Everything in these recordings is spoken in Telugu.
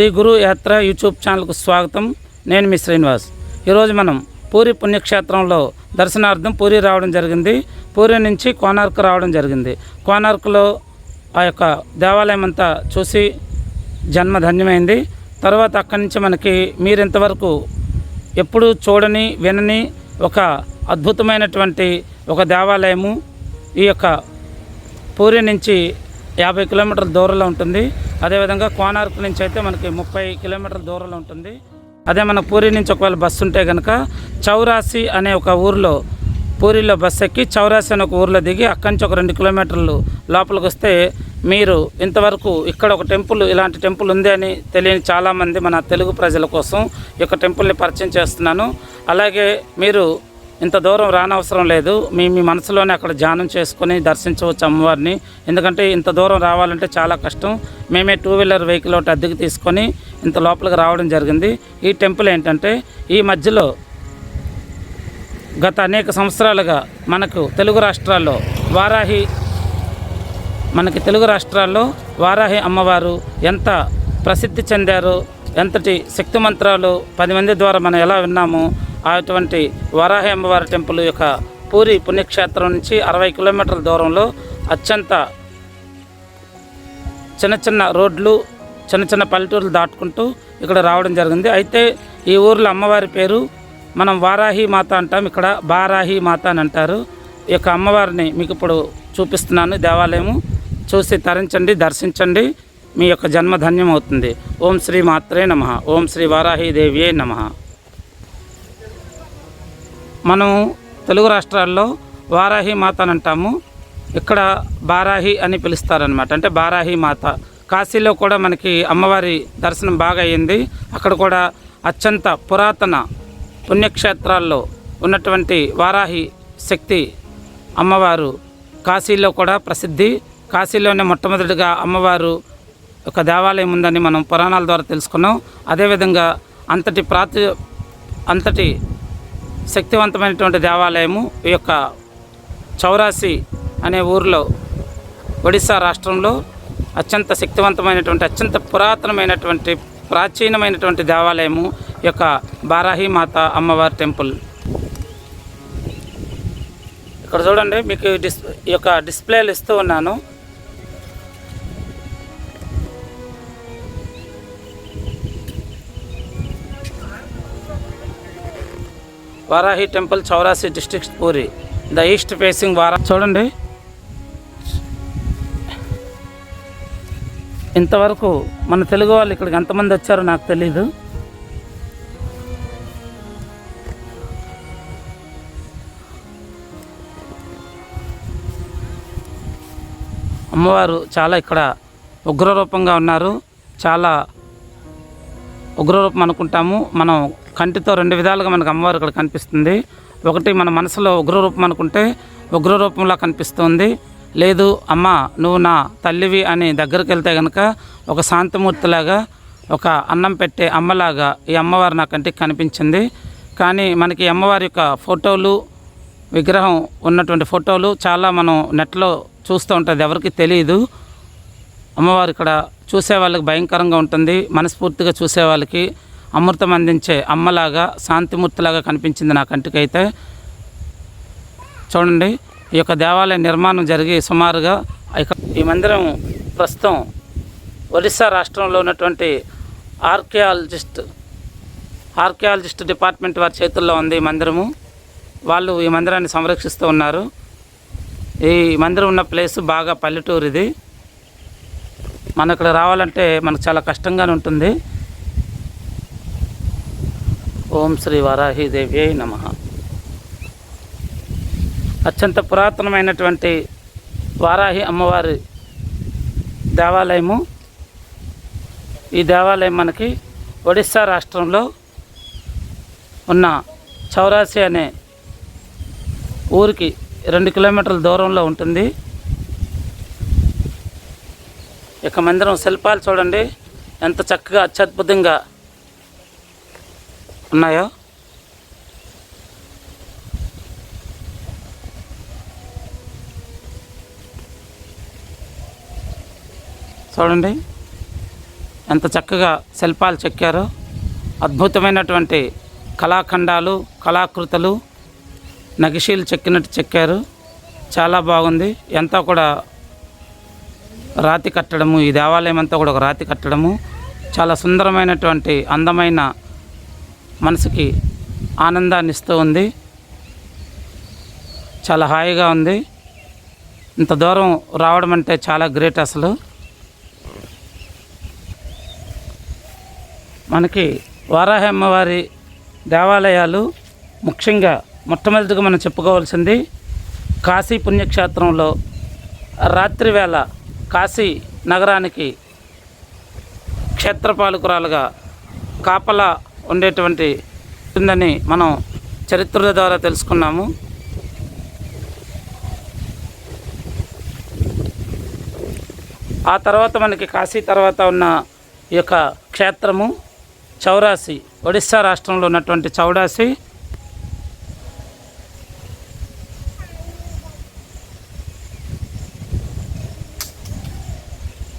శ్రీ గురు యాత్ర యూట్యూబ్ ఛానల్కు స్వాగతం. నేను మీ శ్రీనివాస్. ఈరోజు మనం పూరి పుణ్యక్షేత్రంలో దర్శనార్థం పూరి రావడం జరిగింది. పూరి నుంచి కోనార్క్ రావడం జరిగింది. కోనార్క్లో ఆ యొక్క దేవాలయం అంతా చూసి జన్మధన్యమైంది తర్వాత అక్కడి నుంచి మనకి మీరు ఇంతవరకు ఎప్పుడు చూడని వినని ఒక అద్భుతమైనటువంటి ఒక దేవాలయము. ఈ యొక్క పూరి నుంచి యాభై కిలోమీటర్ల దూరంలో ఉంటుంది. అదేవిధంగా కోనార్క్ నుంచి అయితే మనకి ముప్పై కిలోమీటర్ల దూరంలో ఉంటుంది. అదే మన పూరి నుంచి ఒకవేళ బస్సు ఉంటే కనుక చౌరాసి అనే ఒక ఊరిలో పూరిలో బస్సు ఎక్కి చౌరాసి అనే ఒక ఊరిలో దిగి అక్కడి నుంచి ఒక రెండు కిలోమీటర్లు లోపలికి వస్తే మీరు ఇంతవరకు ఇక్కడ ఒక టెంపుల్ ఇలాంటి టెంపుల్ ఉంది అని తెలియని చాలామంది మన తెలుగు ప్రజల కోసం ఈ యొక్క టెంపుల్ని పరిచయం చేస్తున్నాను. అలాగే మీరు ఇంత దూరం రానవసరం లేదు. మీ మీ మనసులోనే అక్కడ ధ్యానం చేసుకొని దర్శించవచ్చు అమ్మవారిని. ఎందుకంటే ఇంత దూరం రావాలంటే చాలా కష్టం. మేమే టూ వీలర్ వెహికల్ ఒకటి అద్దెకు తీసుకొని ఇంత లోపలికి రావడం జరిగింది. ఈ టెంపుల్ ఏంటంటే ఈ మధ్యలో గత అనేక సంవత్సరాలుగా మనకు తెలుగు రాష్ట్రాల్లో వారాహి మనకి తెలుగు రాష్ట్రాల్లో వారాహి అమ్మవారు ఎంత ప్రసిద్ధి చెందారో ఎంతటి శక్తి మంత్రాలు పది మంది ద్వారా మనం ఎలా విన్నామో అటువంటి వారాహి అమ్మవారి టెంపుల్ యొక్క పూరి పుణ్యక్షేత్రం నుంచి అరవై కిలోమీటర్ల దూరంలో అత్యంత చిన్న చిన్న రోడ్లు చిన్న చిన్న పల్లెటూర్లు దాటుకుంటూ ఇక్కడ రావడం జరిగింది. అయితే ఈ ఊర్లో అమ్మవారి పేరు మనం వారాహి మాత అంటాం ఇక్కడ బారాహి మాత అని అంటారు. ఈ యొక్క అమ్మవారిని మీకు ఇప్పుడు చూపిస్తున్నాను. దేవాలయము చూసి తరించండి దర్శించండి. మీ యొక్క జన్మ ధన్యం అవుతుంది ఓం శ్రీ మాత్రే నమ. ఓం శ్రీ వారాహి దేవియే నమ. మనం తెలుగు రాష్ట్రాల్లో వారాహి మాత అని అంటాము. ఇక్కడ బారాహి అని పిలుస్తారనమాట అంటే బారాహి మాత. కాశీలో కూడా మనకి అమ్మవారి దర్శనం బాగా అయ్యింది. అక్కడ కూడా అత్యంత పురాతన పుణ్యక్షేత్రాల్లో ఉన్నటువంటి వారాహి శక్తి అమ్మవారు కాశీలో కూడా ప్రసిద్ధి. కాశీలోనే మొట్టమొదటిగా అమ్మవారు ఒక దేవాలయం ఉందని మనం పురాణాల ద్వారా తెలుసుకున్నాం. అదేవిధంగా అంతటి ప్రాతి అంతటి శక్తివంతమైనటువంటి దేవాలయము ఈ యొక్క చౌరాసి అనే ఊరిలో ఒడిశా రాష్ట్రంలో అత్యంత శక్తివంతమైనటువంటి అత్యంత పురాతనమైనటువంటి ప్రాచీనమైనటువంటి దేవాలయము ఈ యొక్క బారాహి మాత అమ్మవారి టెంపుల్. ఇక్కడ చూడండి మీకు డిస్ ఈ యొక్క డిస్ప్లేలు ఇస్తూ ఉన్నాను. Varahi temple Chaurasi district Puri. The east facing వారా చూడండి. ఇంతవరకు మన తెలుగు వాళ్ళు ఇక్కడికి ఎంతమంది వచ్చారో నాకు తెలీదు. అమ్మవారు చాలా ఇక్కడ ఉగ్రరూపంగా ఉన్నారు. చాలా ఉగ్రరూపం అనుకుంటాము. మనం కంటితో రెండు విధాలుగా మనకు అమ్మవారు ఇక్కడ కనిపిస్తుంది. ఒకటి మన మనసులో ఉగ్రరూపం అనుకుంటే ఉగ్రరూపంలా కనిపిస్తుంది. లేదు అమ్మ నువ్వు నా తల్లివి అని దగ్గరికి వెళ్తే కనుక ఒక శాంతమూర్తిలాగా ఒక అన్నం పెట్టే అమ్మలాగా ఈ అమ్మవారు నా కంటికి కనిపించింది. కానీ మనకి అమ్మవారి యొక్క ఫోటోలు విగ్రహం ఉన్నటువంటి ఫోటోలు చాలా మనం నెట్లో చూస్తూ ఉంటుంది. ఎవరికి తెలియదు అమ్మవారు ఇక్కడ చూసే వాళ్ళకి భయంకరంగా ఉంటుంది. మనస్ఫూర్తిగా చూసే వాళ్ళకి అమృతం అందించే అమ్మలాగా శాంతిమూర్తిలాగా కనిపించింది నా కంటికైతే. చూడండి ఈ యొక్క దేవాలయ నిర్మాణం జరిగి సుమారుగా ఈ మందిరం ప్రస్తుతం ఒరిస్సా రాష్ట్రంలో ఉన్నటువంటి ఆర్కియాలజిస్ట్ ఆర్కియాలజిస్ట్ డిపార్ట్మెంట్ వారి చేతుల్లో ఉంది ఈ మందిరము. వాళ్ళు ఈ మందిరాన్ని సంరక్షిస్తూ ఉన్నారు. ఈ మందిరం ఉన్న ప్లేస్ బాగా పల్లెటూరు ఇది మనం ఇక్కడ రావాలంటే మనకు చాలా కష్టంగానే ఉంటుంది. ఓం శ్రీ వారాహి అయి నమ. అత్యంత పురాతనమైనటువంటి వారాహి అమ్మవారి దేవాలయము. ఈ దేవాలయం మనకి ఒడిస్సా రాష్ట్రంలో ఉన్న చౌరాసి అనే ఊరికి రెండు కిలోమీటర్ల దూరంలో ఉంటుంది. ఇక మందిరం శిల్పాలు చూడండి. ఎంత చక్కగా అత్యద్భుతంగా ఉన్నాయో. చూడండి. ఎంత చక్కగా శిల్పాలు చెక్కారో. అద్భుతమైనటువంటి కళాఖండాలు కళాకృతులు నగిషీలు చెక్కినట్టు చెక్కారు. చాలా బాగుంది. ఎంత కూడా రాతి కట్టడము ఈ దేవాలయం అంతా కూడా ఒక రాతి కట్టడము. చాలా సుందరమైనటువంటి అందమైన మనసుకి ఆనందాన్ని ఇస్తూ ఉంది. చాలా హాయిగా ఉంది. ఇంత దూరం రావడం అంటే చాలా గ్రేట్ అసలు. మనకి వారాహి అమ్మవారి దేవాలయాలు ముఖ్యంగా మొట్టమొదటిగా మనం చెప్పుకోవాల్సింది కాశీ పుణ్యక్షేత్రంలో రాత్రివేళ కాశీ నగరానికి క్షేత్రపాలకురాలుగా కాపలా ఉండేటువంటి ఉందని మనం చరిత్ర ద్వారా తెలుసుకున్నాము. ఆ తర్వాత మనకి కాశీ తర్వాత ఉన్న ఈ యొక్క క్షేత్రము చౌరాసి ఒడిస్సా రాష్ట్రంలో ఉన్నటువంటి చౌడాసి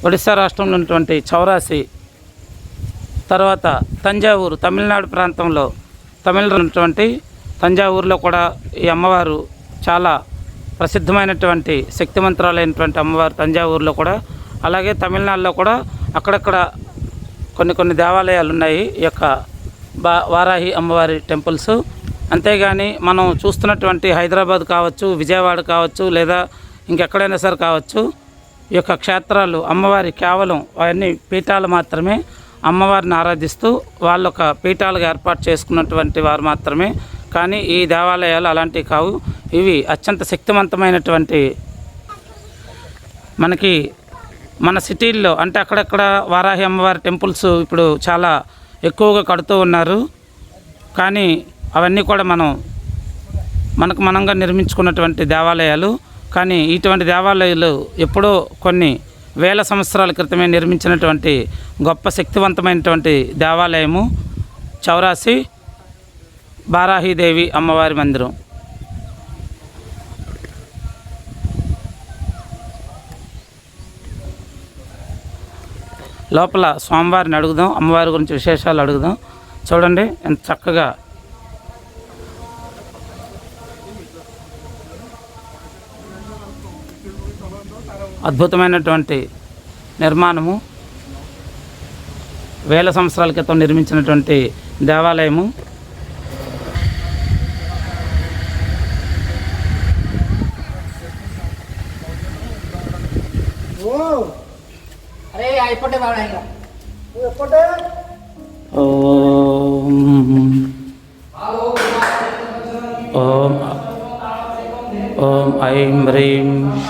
ఒడిస్సా రాష్ట్రంలో ఉన్నటువంటి చౌరాసి తర్వాత తంజావూరు తమిళనాడు ప్రాంతంలో తమిళ ఉన్నటువంటి తంజావూరులో కూడా ఈ అమ్మవారు చాలా ప్రసిద్ధమైనటువంటి శక్తిమంత్రాలైనటువంటి అమ్మవారు తంజావూరులో కూడా అలాగే తమిళనాడులో కూడా అక్కడక్కడ కొన్ని కొన్ని దేవాలయాలు ఉన్నాయి ఈ యొక్క బా వారాహి అమ్మవారి టెంపుల్స్. అంతేగాని మనం చూస్తున్నటువంటి హైదరాబాద్ కావచ్చు విజయవాడ కావచ్చు లేదా ఇంకెక్కడైనా సరే కావచ్చు ఈ యొక్క క్షేత్రాలు అమ్మవారి కేవలం అవన్నీ పీఠాలు మాత్రమే అమ్మవారిని ఆరాధిస్తూ వాళ్ళ ఒక పీఠాలుగా ఏర్పాటు చేసుకున్నటువంటి వారు మాత్రమే. కానీ ఈ దేవాలయాలు అలాంటివి కావు. ఇవి అత్యంత శక్తివంతమైనటువంటి మనకి మన సిటీల్లో అంటే అక్కడక్కడ వారాహి అమ్మవారి టెంపుల్స్ ఇప్పుడు చాలా ఎక్కువగా కడుతూ ఉన్నారు. కానీ అవన్నీ కూడా మనం మనకు మనంగా నిర్మించుకున్నటువంటి దేవాలయాలు. కానీ ఇటువంటి దేవాలయాలు ఎప్పుడో కొన్ని వేల సంవత్సరాల క్రితమే నిర్మించినటువంటి గొప్ప శక్తివంతమైనటువంటి దేవాలయము చౌరాసి బారాహీదేవి అమ్మవారి మందిరం. లోపల స్వామివారిని అడుగుదాం అమ్మవారి గురించి విశేషాలు అడుగుదాం. చూడండి ఎంత చక్కగా అద్భుతమైనటువంటి నిర్మాణము. వేల సంవత్సరాల క్రితం నిర్మించినటువంటి దేవాలయము. ఓం. ఓం. ఐం. హ్రీం.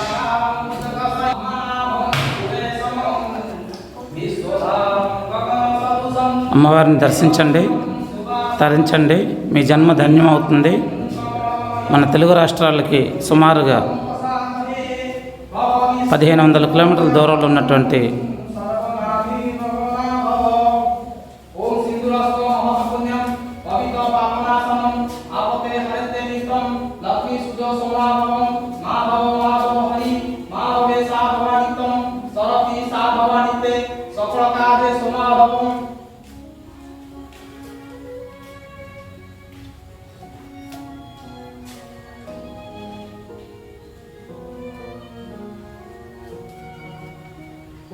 అమ్మవారిని దర్శించండి తరించండి. మీ జన్మ ధన్యమవుతుంది. మన తెలుగు రాష్ట్రాలకి సుమారుగా పదిహేను వందల కిలోమీటర్ల దూరంలో ఉన్నటువంటి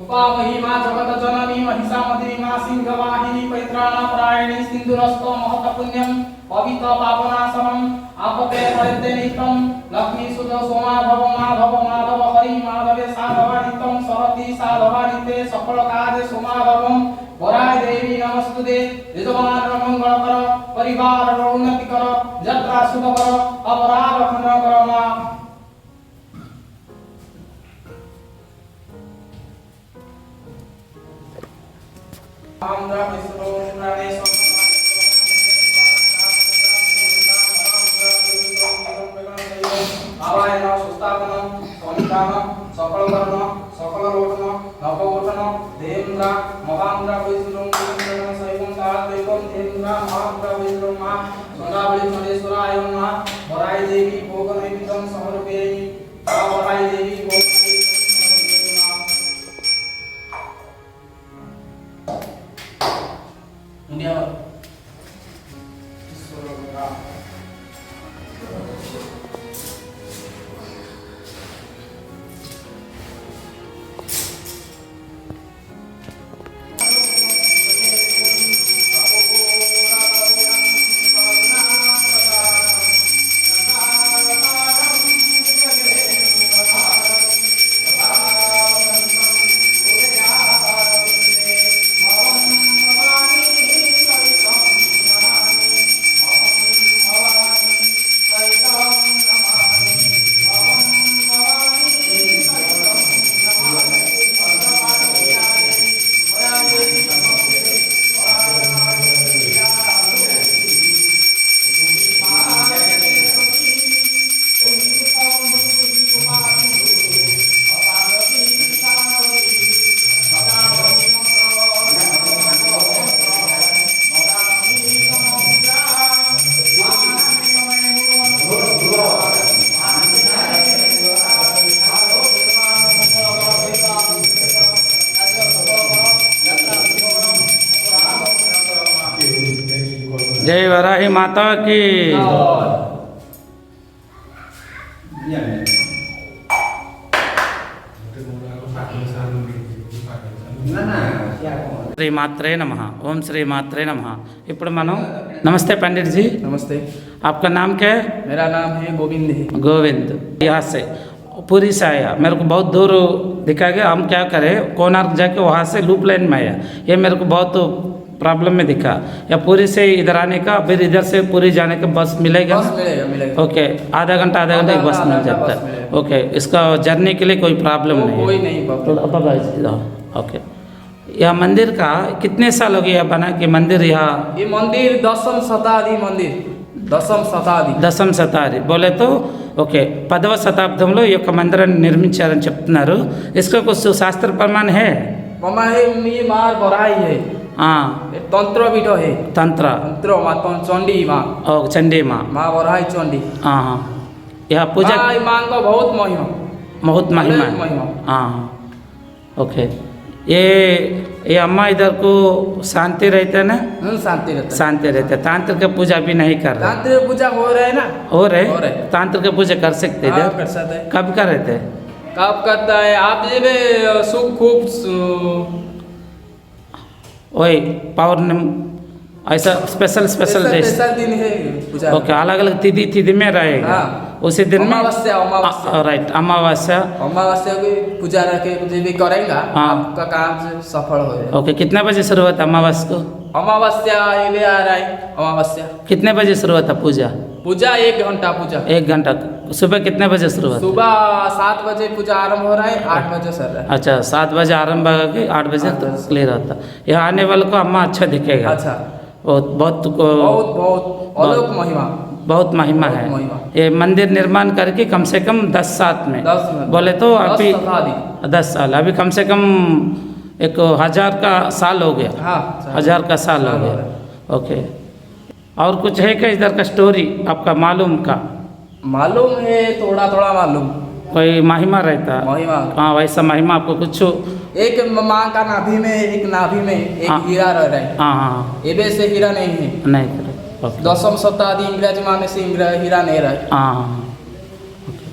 उपामही मा जगत जननी महिषामदिनी मा सिंहवाहिनी पैत्राणा परायणी सिंधुरस्तो महत पुण्यम पवित्र पापनाशनम आपते परिते नित्यम लक्ष्मी सुत सोमा भव माधव माधव हरि माधवे साधवानित्यम सरति साधवानिते सकल कार्य सोमाधवम वराय देवी नमस्तुते यजमान मंगल कर परिवार उन्नति कर जत्रा शुभ कर अपराध खंडन कर मा దేవి భోగ నైవేద్యం సమర్పేమి ఆ వరాయి దేవి జై వరాహి మాతా की శ్రీ మాత్రే నమ ఓం శ్రీ మాత్రే నమ ఇప్పుడు మనం నమస్తే पंडित जी नमस्ते आपका नाम क्या है मेरा नाम है गोविंद है गोविंद यहाँ से पूरी से आया मेरे को बहुत दूर दिखा गया हम क्या करें कोणार्क जाके वहाँ से लूप लाइन में आया ये मेरे को बहुत प्रॉब्लम में दिखा या पूरी से इधर आने का फिर इधर से पूरी जाने का बस मिलेगा बस ना? मिलेगा मिलेगा ओके आधा घंटा आधा घंटा एक बस आधा मिल घंटा जाता बस है मिलेगा। ओके इसका जर्नी के लिए कोई प्रॉब्लम वो नहीं कोई है नहीं प्रॉब्लम थोड़ा अब आगे जाओ। ओके यह मंदिर का कितने साल हो गया बना कि मंदिर यहाँ ये मंदिर दसम शताब्दी मंदिर దశం శతాబ్ది దశం శతాబ్ది బోలేతో ఓకే పదవ శతాబ్దంలో ఈ యొక్క మందిరాన్ని నిర్మించారని చెప్తున్నారు ఇసుక కుస్తు శాస్త్ర ప్రమాణ హే ममा हाँ तंत्र भी है तंत्र तंत्र माँ चंडी माँ ओ चंडी माँ माँ बरहाई चंडी हाँ हाँ यह पूजा माँ का बहुत महिमा बहुत महिमा महिमा हाँ ओके ये ये अम्मा इधर को शांति रहते ना शांति रहते शांति रहते तांत्रिक का पूजा भी नहीं कर रहे तांत्रिक पूजा हो रहे ना हो रहे, हो रहे। तांत्रिक पूजा कर सकते हैं कर सकते कब कर रहे थे कब करता है आप जी में सुख खूब वही पौर्णिम ऐसा स्पेशल स्पेशल स्पेशल दिन है ओके अलग अलग तिथि तिथि में रहेगा हाँ। उसी दिन में अमावस्या अमावस्या। राइट अमावस्या। अमावस्या की पूजा रखे जो भी करेगा हाँ। आपका काम सफल हो ओके कितने बजे शुरू होता अमावस को? अमावस्या ये भी आ रहा है अमावस्या। कितने बजे शुरू होता पूजा? पूजा एक घंटा पूजा। एक घंटा। सुबह कितने बजे शुरू होता सुबह सात बजे पूजा आरंभ हो रहा है आठ बजे सर अच्छा सात बजे आरंभ होगा आठ बजे। क्लियर होता यहाँ आने वाले को अम्मा अच्छा दिखेगा। अच्छा। बहुत बहुत को बहुत बहुत। अलौक महिमा। बहुत महिमा है। महिमा। ये मंदिर निर्माण करके कम से कम दस सात में। दस बोले तो अभी दस साल। अभी कम से कम एक हज़ार का साल हो गया। हाँ हज़ार का साल हो गया। ओके। और कुछ है क्या इधर का स्टोरी आपका मालूम का मालूम है थोड़ा थोड़ा मालूम कोई महिमा रहता महिमा हाँ वैसा महिमा आपको कुछ एक माँ का नाभि में एक नाभि में एक हाँ। हीरा रह रहा है हाँ हाँ ये भी से हीरा नहीं है नहीं करो ओके दसम शताब्दी इंग्रजी माने से इंग्र- हीरा नहीं रहा है ఆ, ఓకే.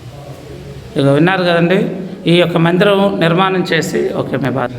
ఇక విన్నారు కదండి ఈ యొక్క మందిరం నిర్మాణం చేసి ఓకే మే బాధ